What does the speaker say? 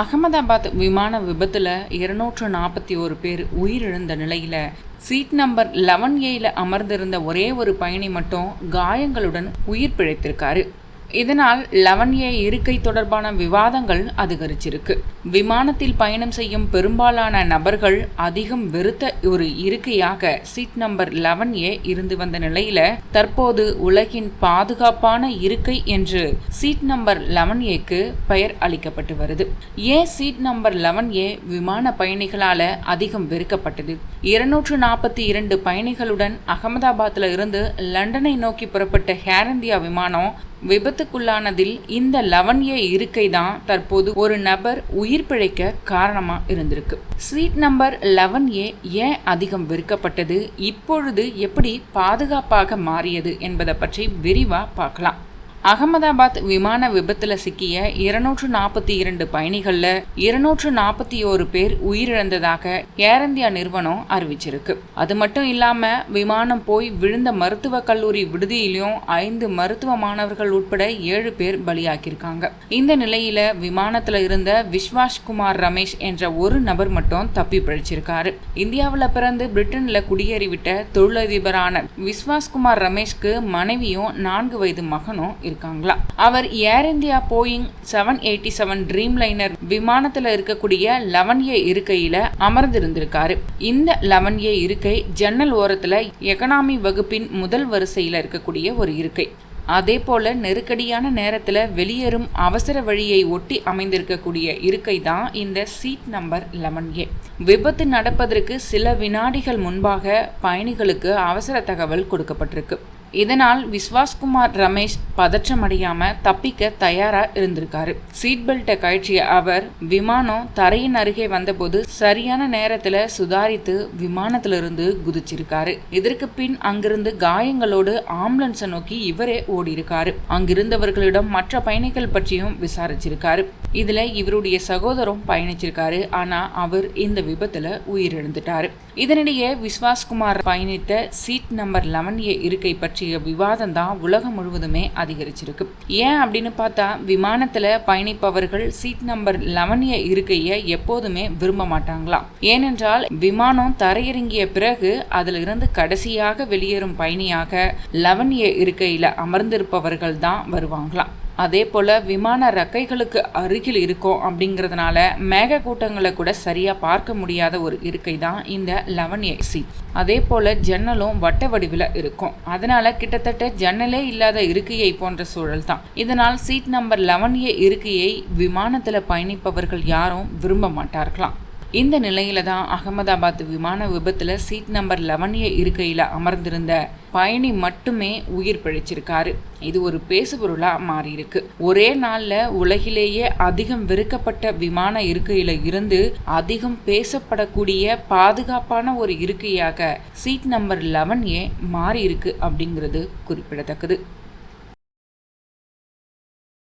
அகமதாபாத் விமான விபத்தில் இருநூற்று நாற்பத்தி ஒரு பேர் உயிரிழந்த நிலையில் சீட் நம்பர் லெவன் ஏயில் அமர்ந்திருந்த ஒரே ஒரு பயணி மட்டும் காயங்களுடன் உயிர் பிழைத்திருக்காரு. இதனால் லெவன் ஏ இருக்கை தொடர்பான விவாதங்கள் அதிகரிச்சிருக்கு. விமானத்தில் பயணம் செய்யும் பெரும்பாலான நபர்கள் அதிகம் வெறுத்த ஒரு இருக்கையாக சீட் நம்பர் லெவன் ஏ இருந்து வந்த நிலையில தற்போது உலகின் பாதுகாப்பான இருக்கை என்று சீட் நம்பர் லெவன் ஏக்கு பெயர் அளிக்கப்பட்டு வருது. ஏன் சீட் நம்பர் லெவன் ஏ விமான பயணிகளால அதிகம் வெறுக்கப்பட்டது? இருநூற்று நாற்பத்தி இரண்டு பயணிகளுடன் அகமதாபாத்ல இருந்து லண்டனை நோக்கி புறப்பட்ட ஹேர் இந்தியா விமானம் விபத்துக்குள்ளானதில் இந்த லெவன் ஏ இருக்கை தான் தற்போது ஒரு நபர் உயிர் பிழைக்க காரணமா இருந்திருக்கு. சீட் நம்பர் லெவன் ஏ ஏன் அதிகம் விற்கப்பட்டது இப்பொழுது எப்படி பாதுகாப்பாக மாறியது என்பதை பற்றி விரிவா பார்க்கலாம். அகமதாபாத் விமான விபத்தில் சிக்கிய இருநூற்று நாற்பத்தி இரண்டு பயணிகளில் இருநூற்று நாற்பத்தி ஓரு பேர் உயிரிழந்ததாக ஏர் இந்தியா நிறுவனம் அறிவிச்சிருக்கு. அது மட்டும் இல்லாம விமானம் போய் விழுந்த மருத்துவக் கல்லூரி விடுதியிலும் ஐந்து மருத்துவ மாணவர்கள் உட்பட ஏழு பேர் பலியாக்கியிருக்காங்க. இந்த நிலையில விமானத்துல இருந்த விஸ்வாஷ்குமார் ரமேஷ் என்ற ஒரு நபர் மட்டும் தப்பி பிழைச்சிருக்காரு. இந்தியாவில் பிறந்து பிரிட்டன்ல குடியேறிவிட்ட தொழிலதிபரான விஸ்வாஸ் குமார் ரமேஷ்க்கு மனைவியும் நான்கு வயது மகனும் இருக்காங்களா அவர் Air India Boeing seven eighty seven dreamliner விமானத்துல இருக்கக்கூடிய லெவன் ஏ இருக்கையில அமர்ந்திருந்திருக்காரு. இந்த லெவன் ஏ இருக்கை ஜன்னல் ஓரத்துல எகனாமி வகுப்பின் முதல் வரிசையில இருக்கக்கூடிய ஒரு இருக்கை. அதே போல நெருக்கடியான நேரத்தில் வெளியேறும் அவசர வழியை ஒட்டி அமைந்திருக்கக்கூடிய இருக்கை தான் இந்த சீட் நம்பர் லெவன் ஏ விபத்து நடப்பதற்கு சில வினாடிகள் முன்பாக பயணிகளுக்கு அவசர தகவல் கொடுக்கப்பட்டிருக்கு. இதனால் விஸ்வாஸ்குமார் ரமேஷ் பதற்றமடையாம தப்பிக்க தயாரா இருந்திருக்காரு. சீட் பெல்ட்டை கழற்றிய அவர் விமானம் தரையின் அருகே வந்தபோது சரியான நேரத்துல சுதாரித்து விமானத்திலிருந்து குதிச்சிருக்காரு. இதற்கு பின் அங்கிருந்து காயங்களோடு ஆம்புலன்ஸை நோக்கி இவரே ஓடியிருக்காரு. அங்கிருந்தவர்களிடம் மற்ற பயணிகள் பற்றியும் விசாரிச்சிருக்காரு. இதுல இவருடைய சகோதரம் பயணிச்சிருக்காரு. ஆனா அவர் இந்த விபத்துல உயிரிழந்துட்டாரு. இதனிடையே விஸ்வாஸ்குமார் பயணித்த சீட் நம்பர் லெவன் ஏ இருக்கை பற்றி பற்றிய விவாதம் தான் உலகம் முழுவதுமே அதிகரிச்சிருக்கு. ஏன் அப்படின்னு பார்த்தா விமானத்துல பயணிப்பவர்கள் சீட் நம்பர் லெவனிய இருக்கையை எப்போதுமே விரும்ப மாட்டாங்களாம் ஏனென்றால் விமானம் தரையிறங்கிய பிறகு அதிலிருந்து கடைசியாக வெளியேறும் பயணியாக லெவனிய இருக்கையில் அமர்ந்திருப்பவர்கள் தான் வருவாங்களாம் அதே போல் விமான ரக்கைகளுக்கு அருகில் இருக்கும் அப்படிங்கிறதுனால மேக கூட்டங்களை கூட சரியாக பார்க்க முடியாத ஒரு இருக்கை தான் இந்த லெவன் ஏசி அதே போல் ஜன்னலும் வட்ட வடிவில் இருக்கும். அதனால் கிட்டத்தட்ட ஜன்னலே இல்லாத இருக்கையை போன்ற சூழல் தான். இதனால் சீட் நம்பர் லெவன் ஏ இருக்கையை விமானத்தில் பயணிப்பவர்கள் யாரும் விரும்ப மாட்டார்களாம். இந்த நிலையில தான் அகமதாபாத் விமான விபத்துல சீட் நம்பர் லெவனிய இருக்கையில் இருக்கையில அமர்ந்திருந்த பயணி மட்டுமே உயிர் பிழைச்சிருக்காரு. இது ஒரு பேசுபொருளாக மாறியிருக்கு. ஒரே நாளில் உலகிலேயே அதிகம் வெறுக்கப்பட்ட விமான இருக்கையில் இருந்து அதிகம் பேசப்படக்கூடிய பாதுகாப்பான ஒரு இருக்கையாக சீட் நம்பர் லெவன் ஏ மாறி இருக்கு அப்படிங்கிறது குறிப்பிடத்தக்கது.